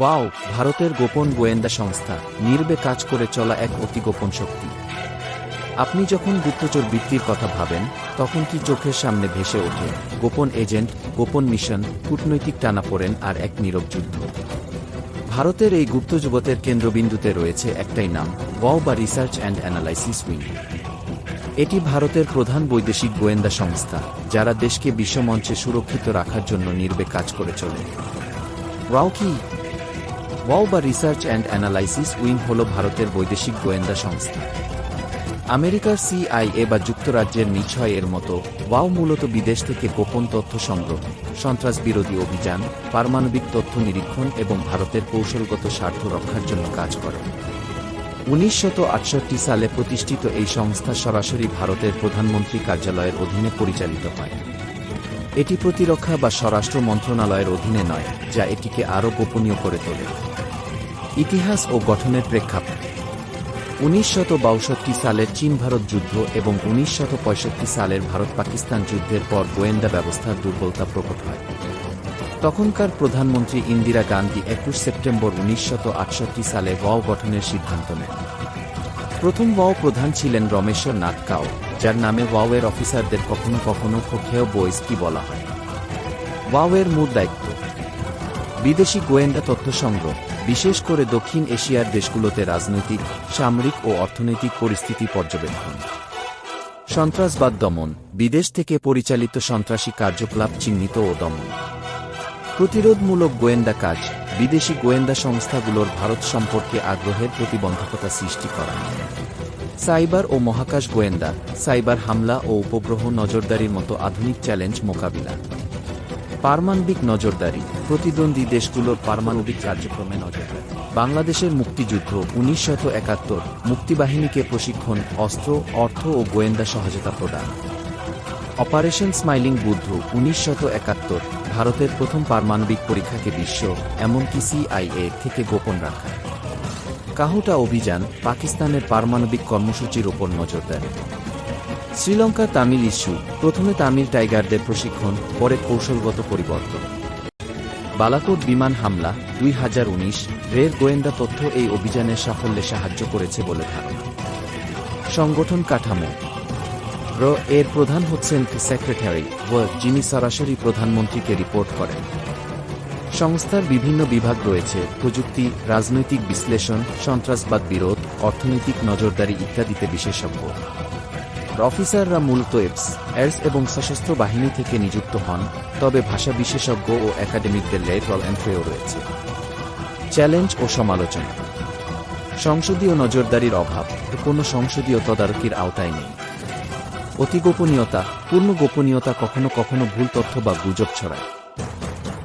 Wow, ভারতের গোপন গোয়েন্দা সংস্থা। নির্বে কাজ করে চলা এক অতি গোপন শক্তি। আপনি যখন গুপ্তচর বৃত্তির কথা ভাবেন, তখন কি চোখের সামনে ভেসে ওঠে, গোপন এজেন্ট, গোপন মিশন, কূটনৈতিক টানাপোড়েন আর এক নীরব যুদ্ধ? ভারতের এই গুপ্ত জগতের কেন্দ্রবিন্দুতে রয়েছে একটাই নাম, ওয়াও বা রিসার্চ অ্যান্ড অ্যানালাইসিস উইং। এটি ভারতের প্রধান বৈদেশিক গোয়েন্দা সংস্থা, যারা দেশকে বিশ্বমঞ্চে সুরক্ষিত রাখার জন্য নির্বে কাজ করে চলে। ওয়াও কি ওয়াও বা রিসার্চ অ্যান্ড অ্যানালাইসিস উইং হল ভারতের বৈদেশিক গোয়েন্দা সংস্থা। আমেরিকার সিআইএ বা যুক্তরাজ্যের নিশ্চয় এর মতো ওয়াও মূলত বিদেশ থেকে গোপন তথ্য সংগ্রহ, সন্ত্রাস বিরোধী অভিযান, পারমাণবিক তথ্য নিরীক্ষণ এবং ভারতের কৌশলগত স্বার্থ রক্ষার জন্য কাজ করে। আটষট্টি সালে প্রতিষ্ঠিত এই সংস্থা সরাসরি ভারতের প্রধানমন্ত্রী কার্যালয়ের অধীনে পরিচালিত হয়। এটি প্রতিরক্ষা বা স্বরাষ্ট্র মন্ত্রণালয়ের অধীনে নয়, যা এটিকে আরও গোপনীয় করে তোলে। ইতিহাস ও গঠনের প্রেক্ষাপট। উনিশশত বাষট্টি সালের চীন ভারত যুদ্ধ এবং উনিশশত পঁয়ষট্টি সালের ভারত পাকিস্তান যুদ্ধের পর গোয়েন্দা ব্যবস্থার দুর্বলতা প্রকট হয়। তখনকার প্রধানমন্ত্রী ইন্দিরা গান্ধী একুশ সেপ্টেম্বর উনিশশত আটষট্টি সালে ওয়াও গঠনের সিদ্ধান্ত নেন। প্রথম ওয়াও প্রধান ছিলেন রমেশ্বর নাথ কাও, যার নামে ওয়াওয়ের অফিসারদের কখনো কখনো খোখেয় বয়েস কি বলা হয়। ওয়াওয়ের মূল দায়িত্ব, বিদেশি গোয়েন্দা তথ্য সংগ্রহ। বিশেষ করে দক্ষিণ এশিয়ার দেশগুলোতে রাজনৈতিক, সামরিক ও অর্থনৈতিক পরিস্থিতি পর্যবেক্ষণ। সন্ত্রাসবাদ দমন, বিদেশ থেকে পরিচালিত সন্ত্রাসী কার্যকলাপ চিহ্নিত ও দমন। প্রতিরোধমূলক গোয়েন্দা কাজ, বিদেশি গোয়েন্দা সংস্থাগুলোর ভারত সম্পর্কে আগ্রহের প্রতিবন্ধকতা সৃষ্টি করা। সাইবার ও মহাকাশ গোয়েন্দা, সাইবার হামলা ও উপগ্রহ নজরদারির মতো আধুনিক চ্যালেঞ্জ মোকাবিলা। পারমাণবিক নজরদারি প্রতিদ্বন্দ্বী দেশগুলোর পারমাণবিক কার্যক্রমে নজরদারি বাংলাদেশের মুক্তিযুদ্ধ উনিশশত একাত্তর, মুক্তিবাহিনীকে প্রশিক্ষণ, অস্ত্র, অর্থ ও গোয়েন্দা সহায়তা প্রদান। অপারেশন স্মাইলিং বুদ্ধ উনিশশত একাত্তর, ভারতের প্রথম পারমাণবিক পরীক্ষাকে বিশ্ব, এমনকি সিআইএ থেকে গোপন রাখা। কাহুটা অভিযান পাকিস্তানের পারমাণবিক কর্মসূচির ওপর নজরদারি শ্রীলঙ্কা তামিল ইস্যু। প্রথমে তামিল টাইগারদের প্রশিক্ষণ, পরে কৌশলগত পরিবর্তন। বালাকোট বিমান হামলা, দুই হাজার উনিশ, রের গোয়েন্দা তথ্য এই অভিযানের সাফল্যে সাহায্য করেছে বলে ধারণা। সংগঠন কাঠামো। র, এর প্রধান হচ্ছেন সেক্রেটারি ও যিনি সরাসরি প্রধানমন্ত্রীকে রিপোর্ট করেন। সংস্থার বিভিন্ন বিভাগ রয়েছে, প্রযুক্তি, রাজনৈতিক বিশ্লেষণ, সন্ত্রাসবাদ বিরোধ, অর্থনৈতিক নজরদারি ইত্যাদিতে বিশেষজ্ঞ। অফিসাররা মূলত এপস এয়ার্স এবং সশস্ত্র বাহিনী থেকে নিযুক্ত হন, তবে ভাষা বিশেষজ্ঞ ও একাডেমিকদের লেটল এন্ট্রেও রয়েছে। চ্যালেঞ্জ ও সমালোচনা। সংসদীয় নজরদারির অভাব, কোনো সংসদীয় তদারকির আওতায় নেই। অতি গোপনীয়তা, পূর্ণ গোপনীয়তা কখনো কখনো ভুল তথ্য বা গুজব ছড়ায়।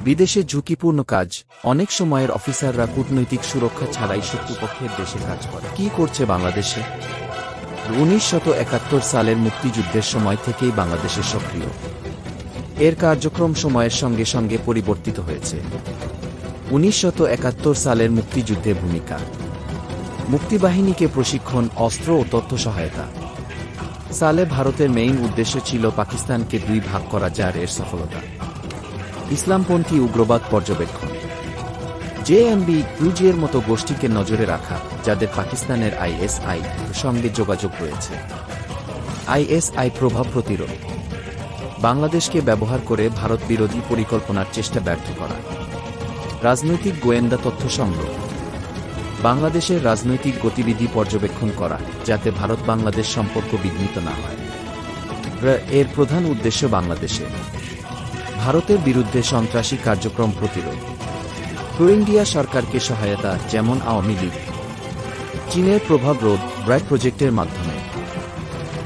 বিদেশে ঝুঁকিপূর্ণ কাজ, অনেক সময়ের অফিসাররা কূটনৈতিক সুরক্ষা ছাড়াই শত্রুপক্ষের দেশে কাজ করে। কি করছে বাংলাদেশে? একাত্তর সালের মুক্তিযুদ্ধের সময় থেকেই বাংলাদেশে সক্রিয়। এর কার্যক্রম সময়ের সঙ্গে সঙ্গে পরিবর্তিত হয়েছে। একাত্তর সালের মুক্তিযুদ্ধে ভূমিকা। মুক্তিবাহিনীকে প্রশিক্ষণ, অস্ত্র ও তথ্য সহায়তা। সালে ভারতের মেইন উদ্দেশ্য ছিল পাকিস্তানকে দুই ভাগ করা যার এর সফলতা। ইসলামপন্থী উগ্রবাদ পর্যবেক্ষণ। জেএমবি ইউজিএর মতো গোষ্ঠীকে নজরে রাখা, যাদের পাকিস্তানের আইএসআই সঙ্গে যোগাযোগ রয়েছে। আইএসআই প্রভাব প্রতিরোধ। বাংলাদেশকে ব্যবহার করে ভারত বিরোধী পরিকল্পনার চেষ্টা ব্যর্থ করা। রাজনৈতিক গোয়েন্দা তথ্য সংগ্রহ। বাংলাদেশের রাজনৈতিক গতিবিধি পর্যবেক্ষণ করা, যাতে ভারত বাংলাদেশ সম্পর্ক বিঘ্নিত না হয়। এর প্রধান উদ্দেশ্য বাংলাদেশে ভারতের বিরুদ্ধে সন্ত্রাসী কার্যক্রম প্রতিরোধ। ইন্ডিয়া সরকারকে সহায়তা যেমন আওয়ামী লীগ, চীনের প্রভাব রোধ ব্রাইট প্রজেক্টের মাধ্যমে,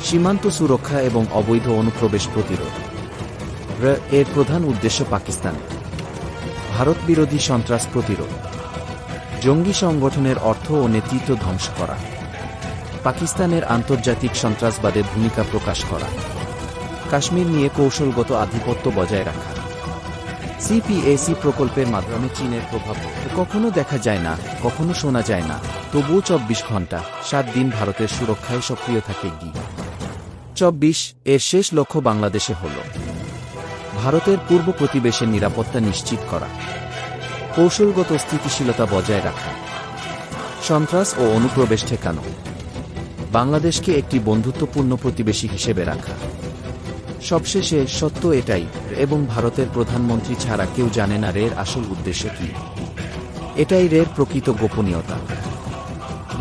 সীমান্ত সুরক্ষা এবং অবৈধ অনুপ্রবেশ প্রতিরোধ। এর প্রধান উদ্দেশ্য পাকিস্তান। ভারত বিরোধী সন্ত্রাস প্রতিরোধ। জঙ্গি সংগঠনের অর্থ ও নেতৃত্ব ধ্বংস করা। পাকিস্তানের আন্তর্জাতিক সন্ত্রাসবাদে ভূমিকা প্রকাশ করা। কাশ্মীর নিয়ে কৌশলগত আধিপত্য বজায় রাখা। সিপিএসি প্রকল্পের মাধ্যমে চীনের প্রভাব কখনো দেখা যায় না, কখনো শোনা যায় না। তবুও চব্বিশ ঘণ্টা সাত দিন ভারতের সুরক্ষায় সক্রিয় থাকে গি। চব্বিশ এর শেষ লক্ষ্য বাংলাদেশে হল ভারতের পূর্ব প্রতিবেশের নিরাপত্তা নিশ্চিত করা, কৌশলগত স্থিতিশীলতা বজায় রাখা, সন্ত্রাস ও অনুপ্রবেশ ঠেকানো, বাংলাদেশকে একটি বন্ধুত্বপূর্ণ প্রতিবেশী হিসেবে রাখা। সবশেষে সত্য এটাই, এবং ভারতের প্রধানমন্ত্রী ছাড়া কেউ জানে না রের আসল উদ্দেশ্য কি। এটাই রের প্রকৃত গোপনীয়তা।